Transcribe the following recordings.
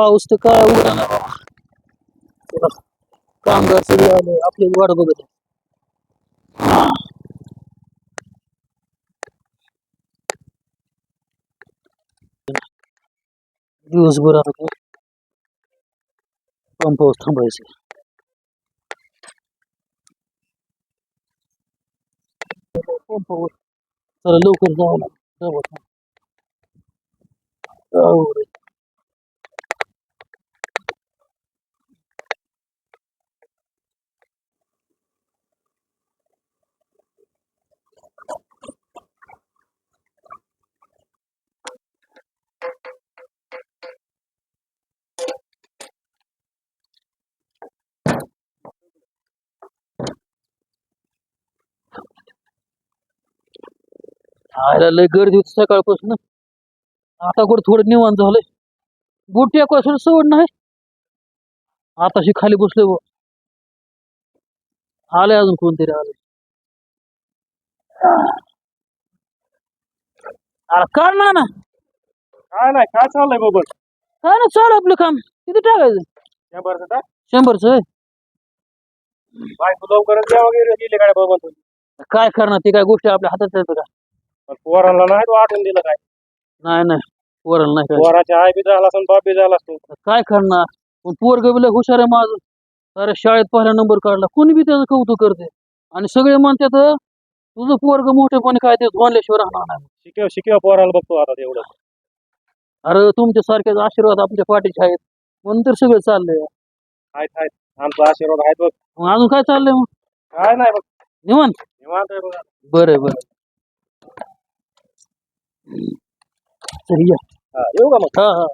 पाऊस तर काय उघडा बाबा? कामगार सगळे आले आपली वाट बघत दिवसभर आता पण पाऊस थांबायचं चला लवकर जावं लागेल. आयला लय गर्दी होती सकाळपासून. आता कुठं थोडं निवांत झालंय. बुट टेकवाय सवड नाही. आताशी खाली बसलोय बुवा. आले अजून कोणतरी आले अरे कर ना ना. काय नाही काय चाललंय बाबा? काय ना चालू आपलं काम. किती टाकायचं? शंभर का शंभरच बायको लवकरच द्या वगैरे दिले काय बाबा काय करणार ते काय गोष्टी आपल्या हातात येतं का? पण पोरांना नाही तो दिलं काय? नाही नाही. पोराला नाही काय पोराच्या आई बी झाला असं बाप बी झाला असतो. काय करणार? पण पोरग बी लय हुशार आहे माझं. अरे शाळेत पहिला नंबर काढला. कोणी बी त्याचं कौतुक करते. आणि सगळे म्हणतात तुझं पोरग मोठेपणे काय ते धोनल्याशिवाय राहणार नाही. शिकेव शिकेव पोराला बघतो आता तेवढं. अरे तुमच्या सारख्याच आशीर्वाद आपल्या पाठीचे आहेत. म्हणून तर सगळं चाललंय. आहेत आहेत. आमचा आशीर्वाद आहेत बघ. मग अजून काय चाललंय मग? काय नाही बघ. निवांत? निवांत आहे बघा. बरं बरं. चल या हा, येऊ का मग हा हा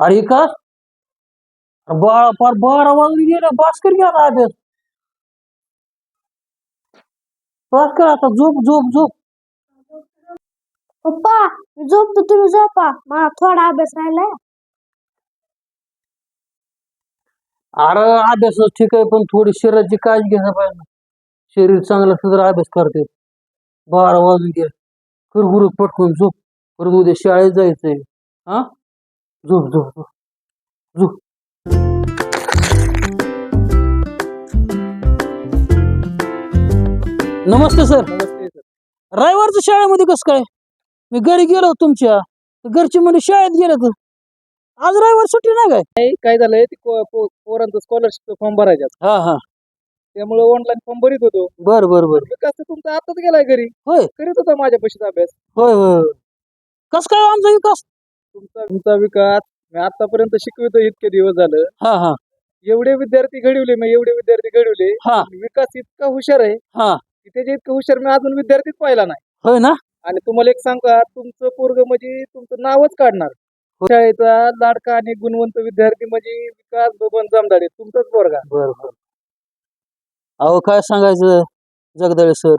अरे का? बाळा फार बारा वाजून गेले भास्कर ना अभ्यास भास्कर आता झोप झोप झोप. पप्पा मी झोपतो तुम्ही झोपा. मला थोडा अभ्यास राहिलाय. अरे अभ्यास ठीक आहे पण थोडी शरीराची काळजी घ्यायला पाहिजे. शरीर चांगलं असलं तर अभ्यास करते. बारा वाजून गेले कुरकुर पटकून झोप. परत उद्या शाळेत जायचंय. हा? झोप झोप झोप झोप नमस्ते सर. रविवारचं शाळेमध्ये कसं काय? मी घरी गेलो तुमच्या. तर घरचे म्हणजे शाळेत गेले तर. आज रविवार सुट्टी नाही काय? नाही काय झालंय ते पो- पो- पोरांचं स्कॉलरशिप फॉर्म भरायचा हा हा. त्यामुळे ऑनलाईन फॉर्म भरीत होतो. बर बर बर. विकास तर तुमचा आताच गेलाय घरी? होय. करीत होता माझ्या पैशाचा अभ्यास. होय होय होय. कस काय आमचा विकास तुमचा तुमचा विकास मी आतापर्यंत शिकवितो इतके दिवस झालं. हा हा. एवढे विद्यार्थी घडवले मी एवढे विद्यार्थी घडवले. हा. विकास इतका हुशार आहे. हा. की त्याच्या इतकं हुशार मी अजून विद्यार्थीच पाहिला नाही. होय ना? आणि तुम्हाला एक सांगू तुमचं पोरग म्हणजे तुमचं नावच काढणार. शाळेचा लाडका आणि गुणवंत विद्यार्थी म्हणजे विकास बबन जमदाडे तुमचाच पोरगा. बर बर. अहो काय सांगायचं? जगदळे सर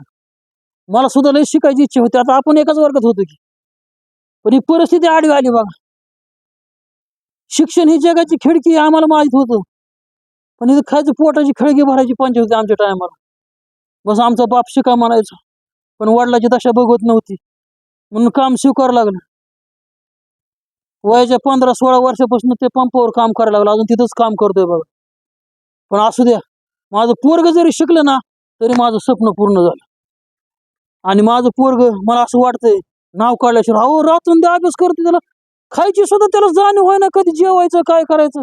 मला सुद्धा लय शिकायची इच्छा होती. आता आपण एकाच वर्गात होतो की. पण ही परिस्थिती आडवी आली बघा. शिक्षण ही जगाची खिडकी आम्हाला माहीत होतं. पण इथं खायचं पोटाची खिडकी भरायची पंच होती आमच्या टायमाला बस आमचा बाप शिका म्हणायचा. पण वडिलाची दशा बघवत नव्हती. म्हणून काम स्वीकारावं लागलं. वयाच्या पंधरा सोळा वर्षापासून ते पंपावर काम करायला लागलं. अजून तिथंच काम करतोय बघा. पण असू द्या. माझं पोरग जरी शिकलं ना तरी माझं स्वप्न पूर्ण झालं. आणि माझं पोरग मला असं वाटतंय नाव काढल्याशिवाय अहो रातून ते अभ्यास करते त्याला. खायची सुद्धा त्याला जाणीव होय ना कधी जेवायचं काय करायचं.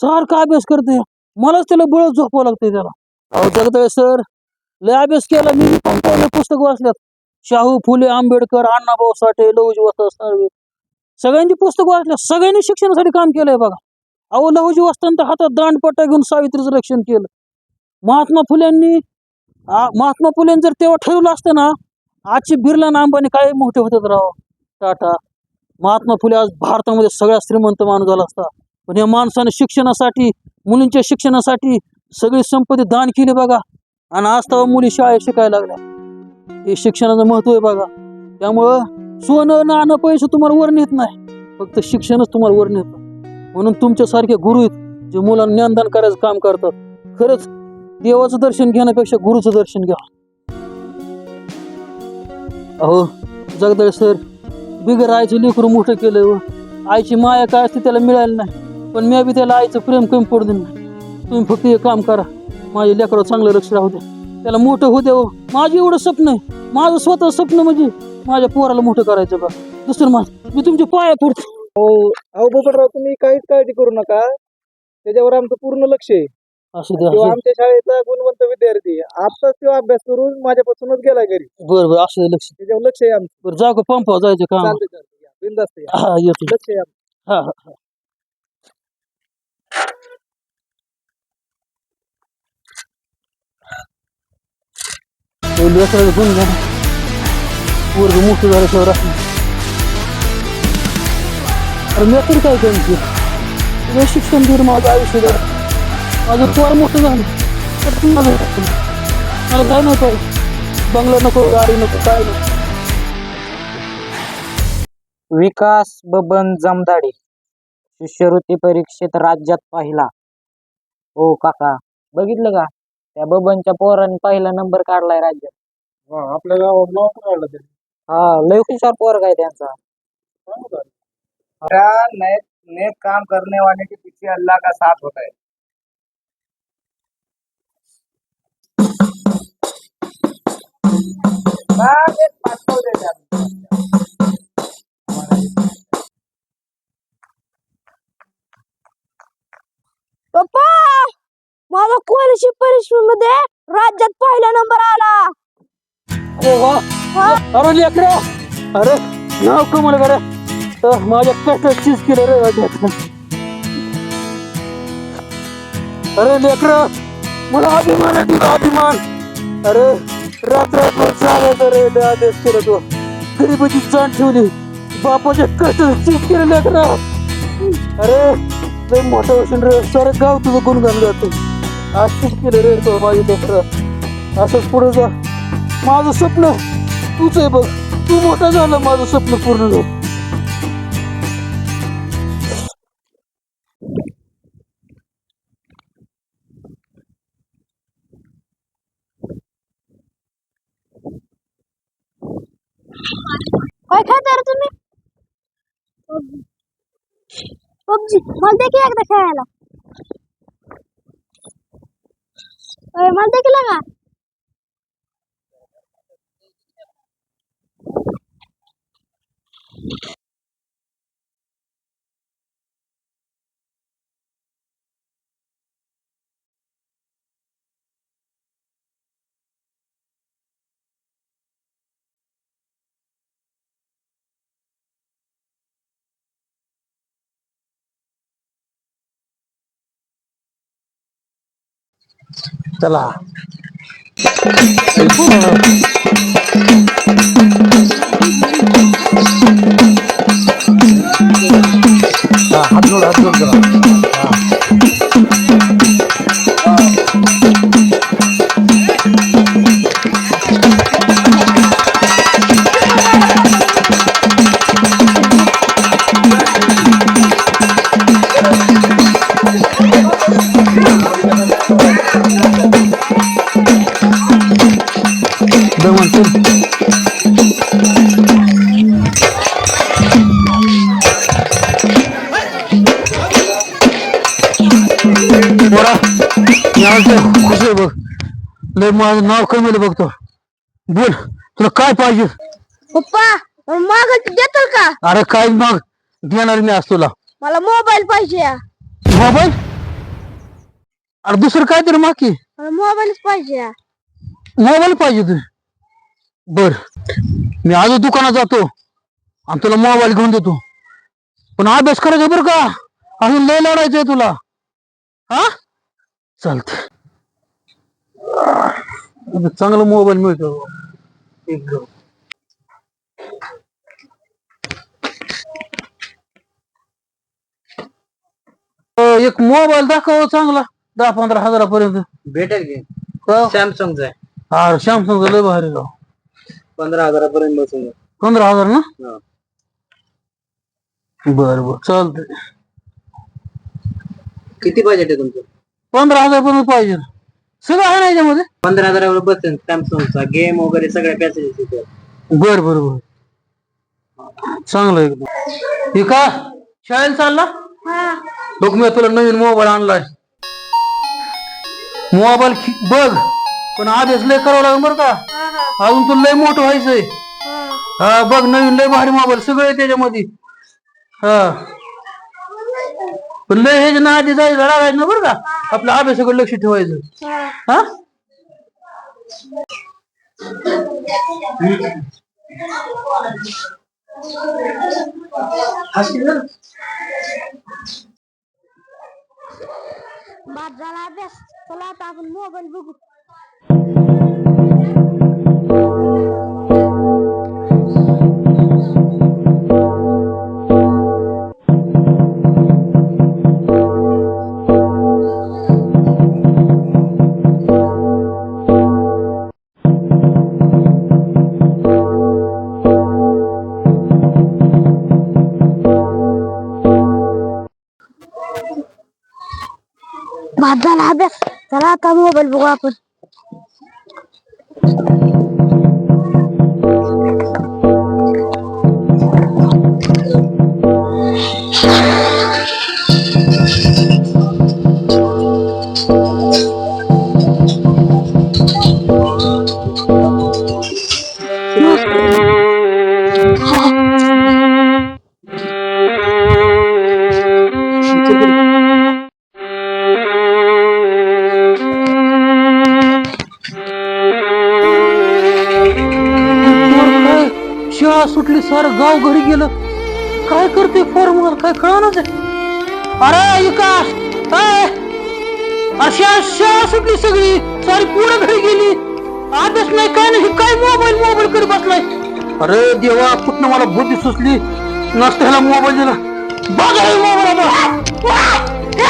सारखा अभ्यास करते. मलाच त्याला बळच झोपावं लागते त्याला. अहो जगदय सर लय अभ्यास केला मी पण पहिले पुस्तक वाचल्यात. शाहू फुले आंबेडकर अण्णाभाऊ साठे लहुजी वस्ताद साळवे. सगळ्यांची पुस्तक वाचल्यात सगळ्यांनी शिक्षणासाठी काम केलंय बघा. अहो लहुजी वस्तांत हातात दांडपट्टा घेऊन सावित्रीचं रक्षण केलं. महात्मा फुल्यांनी महात्मा फुलेंनी जर तेव्हा ठरवलं असतं ना आजची बिर्ला आणि अंबानी काय मोठे होते राव. टाटा. महात्मा फुले आज भारतामध्ये सगळ्यात श्रीमंत माणूस झाला असता. पण या माणसाने शिक्षणासाठी मुलींच्या शिक्षणासाठी सगळी संपत्ती दान केली बघा. आणि आज तेव्हा मुली शाळेत शिकायला लागल्या. हे शिक्षणाचं महत्त्व आहे बघा. त्यामुळं सोनं नाणं पैसे तुम्हाला वर नेत नाही. फक्त शिक्षणच तुम्हाला वर नेत. म्हणून तुमच्यासारखे गुरु आहेत जे मुलांना ज्ञानदान करायचं काम करतात. खरंच देवाचं दर्शन घेण्यापेक्षा गुरुचं दर्शन घ्या. अहो जगदळ सर बिगर आईचं लेकरू मोठं केलं व हो. आईची माया काय असते त्याला मिळाली नाही. पण मी बी त्याला आईचं प्रेम कमी पडू देईन. नाही तुम्ही फक्त हे काम करा. माझ्या लेकरावर चांगलं लक्ष राहू द्या. त्याला मोठं होऊ द्या हो. माझं एवढं स्वप्न आहे. माझं स्वतः स्वप्न म्हणजे माझ्या पोराला मोठं करायचं बा. दुसरं माझं मी तुमच्या पाया पडतो. हो अहो बोकडराव तुम्ही काहीच काळजी करू नका. त्याच्यावर आमचं पूर्ण लक्ष आहे. असू आमच्या शाळेचा गुणवंत विद्यार्थी आताच तो अभ्यास करून माझ्यापासूनच गेला घरी. बरं बरं असू लक्ष त्याच्यावर लक्ष आहे आमचं. बरं जाऊ का पंपावर जायचं काम? चालते चालते या, बिनधास्त या. हा येतो. लक्ष आहे आमचं. हा हा. ते गुण घ्या. पोरग मोठं झाल्याशिवाय अरे मी तरी काय करेन ते तुझं शिक्षण दूर माझं आयुष्य द्या माझं पोर मोठं झालं. तर तू माझं. मला काय नको? आहे बंगला नको गाडी नको काय नको. विकास बबन जमदाडे शिष्यवृत्ती परीक्षेत राज्यात पाहिला. हो काका बघितलं का? त्या बबनच्या पोराने पहिला नंबर काढलाय राज्यात. हा, आपल्या गावात नाव पण काढलं त्यांनी. हा लय हुशार पोरगा आहे त्यांचा. नेक नेक काम करने वाले के पीछे अल्लाह का साथ होता है पप्पा माझा कॉलेजची परीक्षेमध्ये राज्यात पहिला नंबर आला. अरे वा. अरे लेकरा. अरे नाव कमल तर माझ्या कष्टात चीज केलं रे वाट्यात अरे लेकरा मला अभिमान आहे तुझा अभिमान. अरे रात्रभर चालायचं रे आदेश केला तो. जाण ठेवली. बापाच्या कष्ट चीज केलं लेकरा अरे लय मोठा होशील रे सारे गाव तुझं गुणगान गातो असंच केलं रे तो माझी लेकरा. असंच पुढे जा. माझं स्वप्न तूच आहे बघ. तू मोठा झाला माझं स्वप्न पूर्ण झालं. काय खाताय रे तुम्ही? पबजी. मला दे की एकदा खेळायला मला दे की लागा. चला हात जोड हात जोड माझं नाव कमी बघतो बोल तुला काय पाहिजे? पप्पा माग देतो का? अरे काय मग देणार मी आज तुला. मला मोबाईल पाहिजे. मोबाईल? अरे दुसरं काय तरी माकी मोबाईलच पाहिजे. मोबाईल पाहिजे तुझे. बर मी आज दुकानात जातो. आणि तुला मोबाईल घेऊन देतो. पण अभ्यास करायचा बरं का? अजून लय लढायचंय तुला. हा? चालत चांगला मोबाईल मिळतो एकदम एक मोबाईल दाखव चांगला दहा पंधरा हजारापर्यंत. भेटेल की? का? सॅमसंगचा आहे. हा सॅमसंग लय भारी राव पंधरा हजारापर्यंत बसून पंधरा हज़ार ना? हा. बर बर चालतंय. किती बजेट आहे तुमचं? पंधरा हज़ार पर्यंत पाहिजे. सगळं आहे ना याच्यामध्ये? पंधरा हजारावर बसेल सॅमसंगचा गेम वगैरे सगळ्या फॅसिलिटी बर बर बर. चांगलं एकदम. हे का शाळेला चालला? बघ मी तुला नवीन मोबाईल आणलाय. मोबाईल बघ पण आधीच लय करावं लागेल बरं का? अजून तुला लय मोठं व्हायचंय. हा. बघ नवीन लय भारी मोबाईल सगळं आहे त्याच्यामध्ये. हा. पण लय हे ना आधी जायचं लागायचं ना बरं का? आपल्या अभ्यासाकडे लक्ष ठेवायचं. हा? बाद झाला अभ्यास. चला आता आपण मोबाईल बघू. ثلاثة مو بالبواطن सार गाव घरी गेलं. काय करते पोर मला? काय कळणार अरे ऐका अशी अशा सुटली सगळी. सारी पूर्ण घरी गेली. आदर्श नाही काय नाही काय मोबाईल मोबाईल कडे बसलाय? अरे देवा कुठनं मला बुद्धी सुचली? नसतं ह्याला मोबाईल दिला. बघा mobile mobile mobile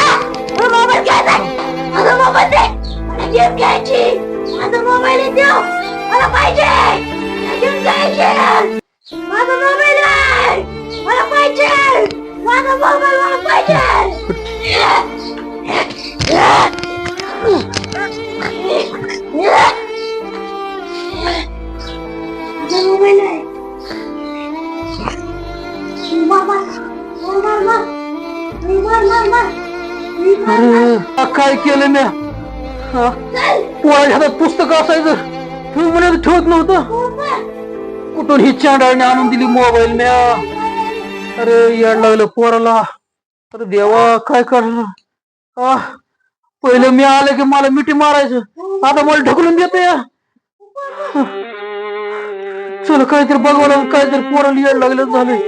Bana babaylar! Bana bacak! Bana baba bana bacak! Bana babaylar! Baba! Baba baba! Baba baba! Akay kelime. Ha. Bu arada पुस्तक असायचं तू म्हणत ठेवत नव्हतं कुठून ही चांडाळने आणून दिली मोबाईल म्या अरे याड लागलं पोराला. अरे देवा काय करणार? पहिले पहिलं मी आलं की मला मिठी मारायचं. आता मला ढकलून देत या चल काहीतरी बघावं लागलं काहीतरी पोराला याड लागलं झालंय.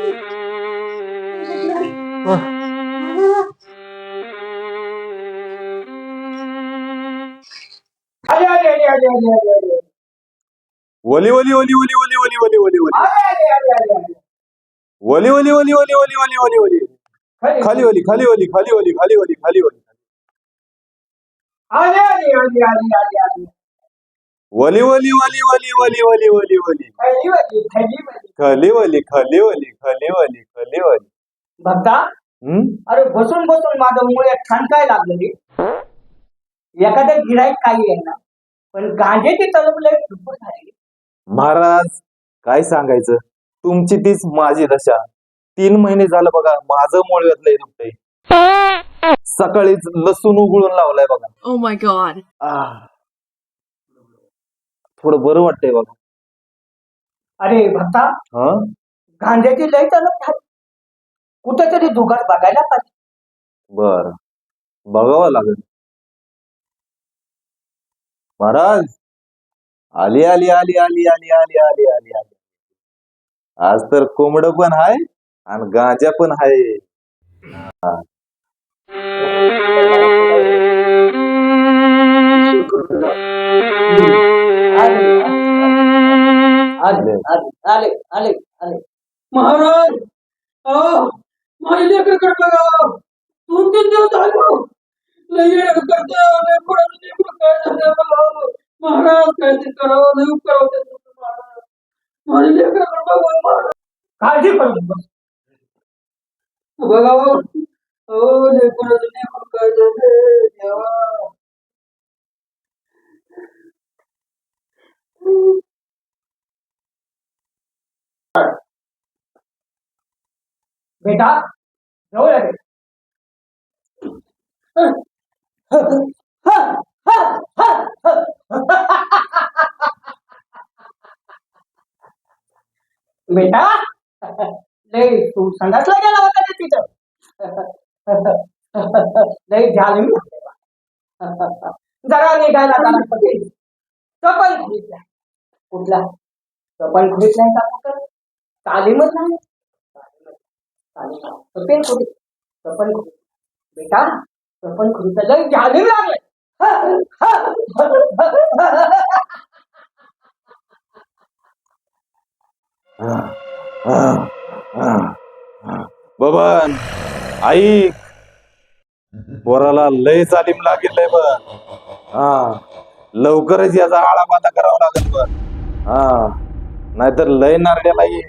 अरे अरे अरे अरे अरे अरे वली वली वली वली वली वली वली वली वली वली वली वली वली वली वली वली वली. खाली वली खाली वली खाली वली खाली वली खाली वली वली वली वली वली वली वली वली वली. खाली वली खाली वली खाली वली खाली वली भक्ता अरे बसून बसून माझं मुळे छान काय लागलं रे एखादं गिराईक काही आहे ना पण गांजेची लय भरपूर झाली महाराज काय सांगायचं? तुमची तीच माझी दशा. तीन महिने झालं बघा माझं मुळव्यात लय दुखतंय सकाळीच लसूण उघडून लावलाय बघा. Oh my god. आह. थोडं बरं वाटतंय बघा. अरे भक्ता हा? गांजेची लय झाली. कुठेतरी जुगाड बघायला पाहिजे. बर. बघावं लागेल. महाराज आली आली आली आली आली आली आली आली आली. आज तर कोंबड पण आहे आणि गांजा पण आहे आले आले आले आले. महाराज अहो माझे लेकर बघा. दोन तीन दिवस झालो. लई येडं लई महाराज काय ते करावं नाही करावं ते महाराज माझे बघा महाराज काळजी हो लेकरं काय झालं देवा. बेटा जवळ आहे. बेटा? लय तू संडासला गेला होता ना तिथं? लय झाली जरा निघायला जाणार पटेल चपल खुलीतला कुठला? चपल खुलीत नाही का कुठं? तालीमच नाही. तालीम चपेल खुली चपल खुली बेटा चपल खुलीचं लय झाली लागलं. बबन ऐक. पोराला लय चालीम लागेल लय बघ. हा. लवकरच याचा आळा पाता करावा लागेल बघ. हा. नाहीतर लय नारड्याला ये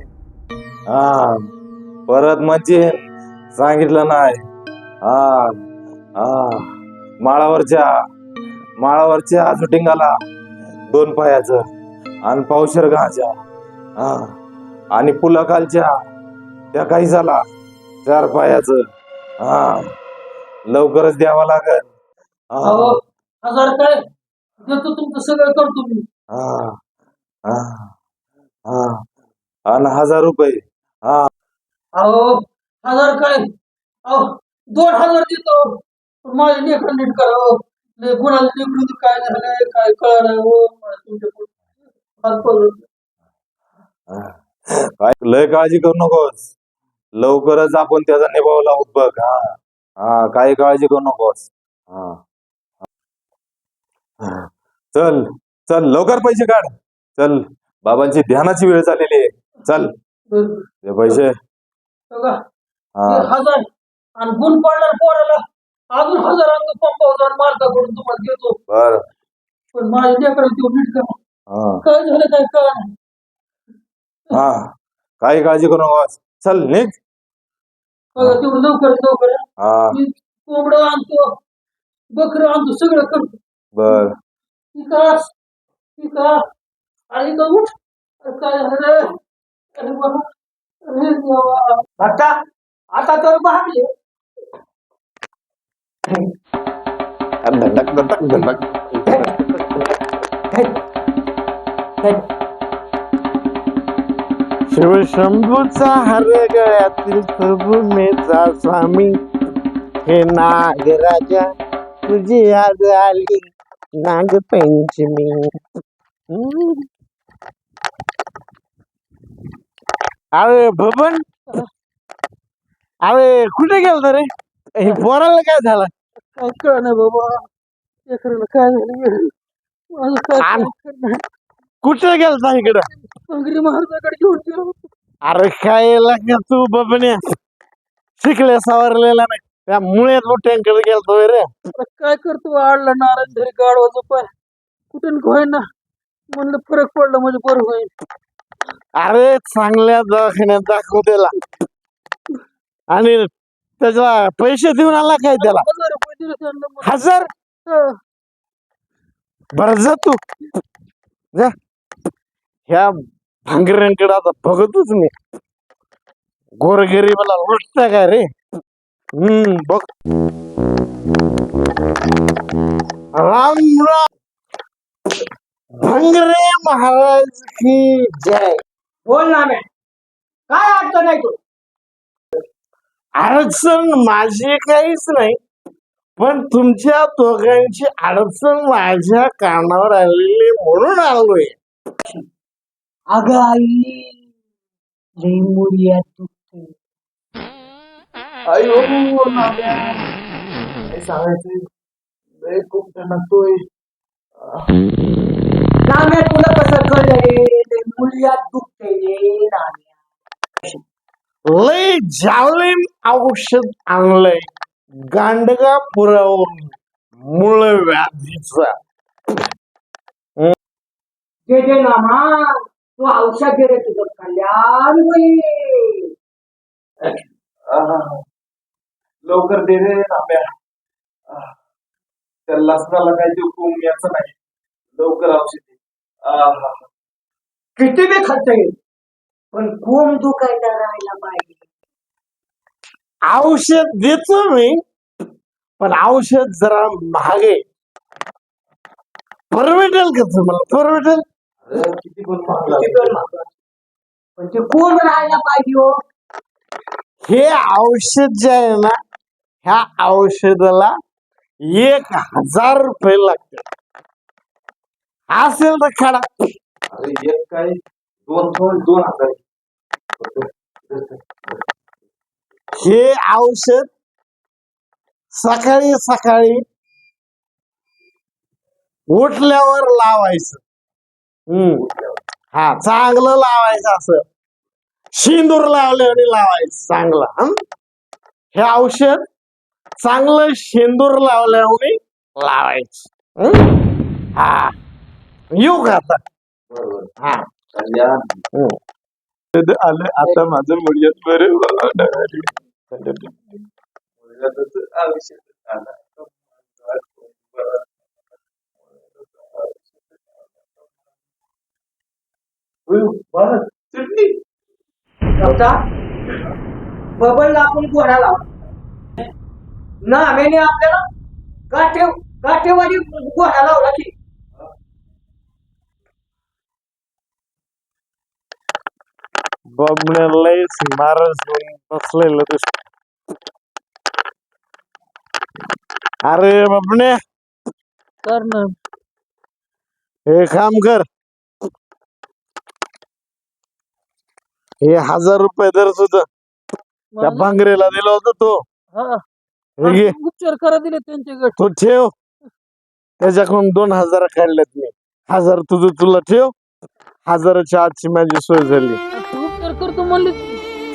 हा. परत म्हणजे सांगितलं नाही. हा. हा. माळावरच्या. माळावरच्या शूटिंगाला दोन पायाचं आणि पावशर गाच्या. हा. आणि पुलाखालच्या त्या काही झाला चार पायाचं. हा. लवकरच द्यावा लागल. अहो हा. हजार काय देतो तुमचं सगळं करतो मी. हा. हा. हा. आणि हजार रुपये. अहो हजार काय? अहो दोन हजार देतो. पण माझे लेकर नीट लय कोणाला लेकरू काय झालंय काय कळलं हो तुमच्या हात. काय लय काळजी करू नकोस. लवकरच आपण त्याचा निभाव लावू बघ हा. हा काही काळजी करू नकोस. हा. चल चल लवकर पैसे काढ. चल बाबांची ध्यानाची वेळ झालेली आहे. चल. ते पैसे. हा. आणि गुण पडणार पोराला. तुम्हाला देतो बर पण माझ्या लेकराला नीट करा हा. काय झालं काय कळलं हा. काही काळजी करू नकोस चल निघ बघा तेवढं लवकर लवकर हा. मी कोंबडं आणतो बकरं आणतो सगळं करतो बर. विकास विकास आणि का? उठ. अरे काय झालं? अरे बाबा. अरे देवा. भक्ता आता तर भागले धडक धडक धडक शिवशंभूचा हर गळ्यातील प्रभूमेचा स्वामी. हे नागराजा तुझी आज आली. नागपंचमी अरे भवन. अरे कुठे गेलता रे? हे पोराला काय झालं? काय कळ नाही बाबा. लेकराला काय झालं? माझं काय आण. करणार कुठे गेलता इकडं? पंगरी महाराजाकडे घेऊन गेलो. अरे काय लागला तू बबन्या शिकले सवरलेला नाही. त्या मुळे लोट्यांकडे गेलतो रे. आता काय करतो? आडला नारायण घरी गाडवाचा पाय कुठून होईना म्हणलं फरक पडला म्हणजे बरं होईल. अरे चांगल्या दवाखान्यात दाखव त्याला. आणि त्याचा पैसे देऊन आला काय त्याला? हजार? बर जा तू. जा. ह्या भांगऱ्यांकडे आता बघतोच मी. गोरगरीबाला लुटता काय रे? हम्म बघ. राम राम. भांगरे महाराज की जय. बोल ना मॅ काय अडचण नाही तू? अडचण माझी काहीच नाही. पण तुमच्या दोघांची अडचण माझ्या कानावर आलेली म्हणून आलोय. अगं आई लई दुखते अयो नाम्या. काय सांगायचं लय खूप टणकतोय नाम्या तुला कसं कळलं? रे लई मुळ्या दुखते रे नाम्या लय जावलीन औषध आणलंय. गांडगा पुरावरून मूळ व्याधीचा. जे जे नामा तू औषध दे रे तुझं कल्याण होईल. लवकर दे रे नाम्या आह. त्या लसणाला काही ते कोंब नाही. लवकर औषध दे. आहा. किती बी खर्च येईल. पण कोण दुखायला राहायला पाहिजे? औषध देतो मी पण औषध जरा महाग परवडेल का तुम्हाला परवडेल पण ते कोण राहायला पाहिजे हो? हे औषध जे आहे ना ह्या औषधाला एक हजार रुपये लागते असेल तर खडा. एक काय? दोन दोन दोन हजार. हे औषध सकाळी सकाळी उठल्यावर लावायचं. हम्म. हा चांगलं लावायचं असं. शेंदूर लावल्याने लावायचं चांगलं. हं? हे औषध चांगलं शेंदूर लावल्याने लावायचं. हं? हा. येऊ का आता? बरोबर. हा. आलं आता माझं मुळ्यात बरं बरं. बबलला आपण कोणाला लावला ना आम्ही आपल्याला गाठे गाठेवाडी कोणा लावला की बबण्या लयच नाराज होऊन बसलेलं दिसत अरे बबण्या कर ना. हे काम कर. हे हजार रुपये दर तुझं त्या भांगरेला दिलं होतं तो. हा. हे घे. उपचार करा दिले त्यांच्याकडे तू ठेव. त्याच्याकडून दोन हजार काढलेत मी. हजार तुझं तुला ठेव. हजाराच्या आजची माझी सोय झाली. करतो म्हणले.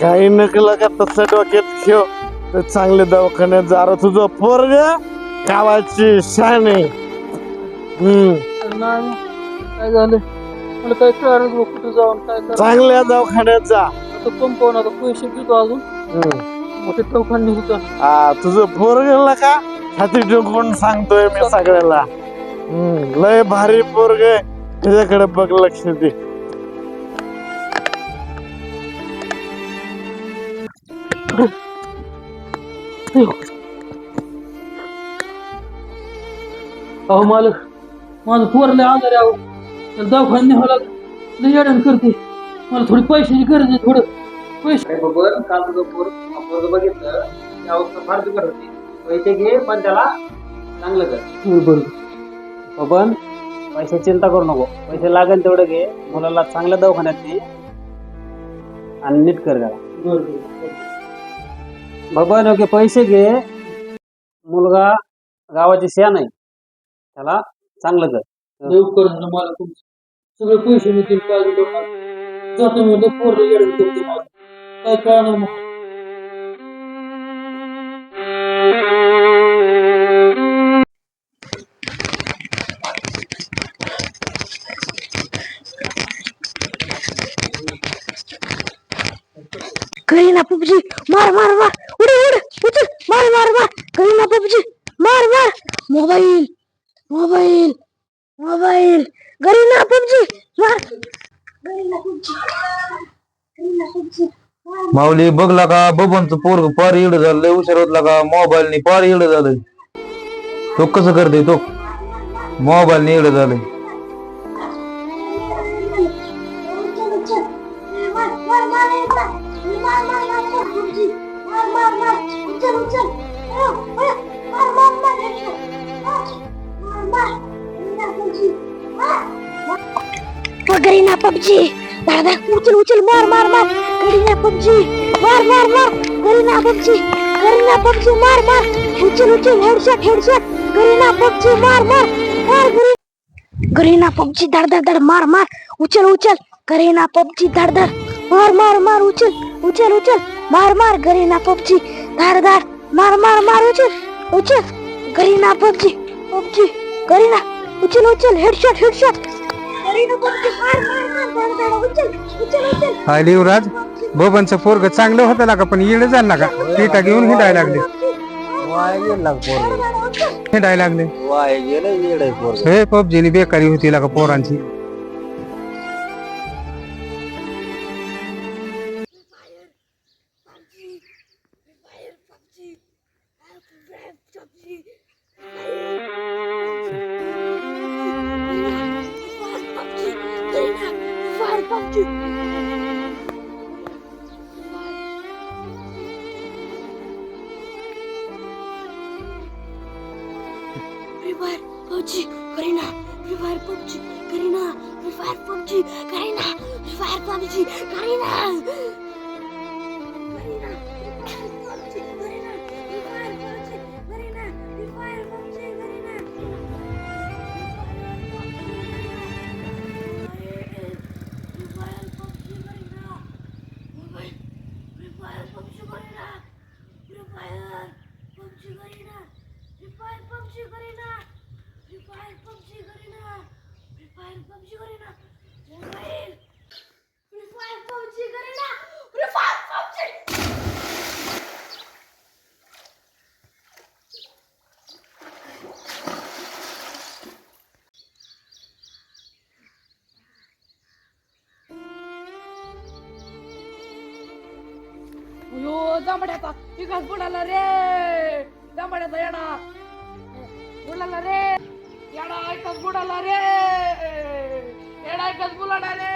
काही नकला का तसं डोक्यात ठेव. तर चांगले दवाखान्यात जरा तुझं पोरग गावाची शान. हम्म. नाही काय झालं? मला काय कळलं बघ कुठं जाऊन काय करा चांगल्या दवाखान्यात जा. आता कंपाऊंड आता पैसे घेतो अजून? हम्म. मोठे दवाखाने होतं आ, तुझं पोरग का हाती ठोकून सांगतोय मी सगळ्याला. हम्म, लय भारी पोरग त्याच्याकडे बघ लक्ष दे. अहो मालक. माझं पोर लय आजारी आहो त्याला दवाखान्यात न्यावं लागलं. लय अडण करते. मला थोडी पैशाची गरज आहे थोडं. पैसे अरे बबन काल तुझं पोर पोरग बघितलं. त्या अवस्था फार बिकट होती. पैसे घे पण त्याला चांगलं कर. बरोबर बबन पैसे चिंता करू नको. पैसे लागेल तेवढं घे. मुलाला चांगल्या दवाखान्यात दे. आणि नीट कर जरा. भगवान योग्य पैसे घे. मुलगा गावाची शेण आहे. त्याला चांगलं कर. देव करून मला तुमचे. सगळे पैसे मिळतील जातो मी म्हणलं पोरं येडण मला काय कळणार मग? माऊली बघला का बबनच पोरग पार इड झालं उशीर होत होतला का मोबाईलने पार इड झालं तो कसं करते तो? मोबाईल नि इड झालं पबजी. दादा उचल उचल मार मार मार. करीना पबजी. मार मार मार. करीना पबजी. करीना पबजी मार मार. उचल उचल हेडशॉट हेडशॉट. करीना पबजी मार मार. मार करीना पबजी धड धड धड मार मार. उचल उचल. करीना पबजी धड धड. मार मार मार उचल. उचल उचल. मार मार करीना पबजी. धड धड. मार मार मार उचल. उचल. करीना पबजी पबजी. करीना उचल उचल. Headshot headshot. हाय लिवराज बबनचं पोरग चांगलं होतं लागा पण येड झालं का? पिठा घेऊन हिंडाय लागले. हिंडाय लागले. हे पबजीनी बेकारी होती लागा पोरांची. き。ಕೂಡಲ್ಲರೇ ದಮ್ಮಡದ ಏಣ ಕೂಡಲ್ಲರೇ ಏಣ ಆಯ್ತದ ಕೂಡಲ್ಲರೇ ಏಣ ಆಯ್ತದ ಕೂಡಲ್ಲರೇ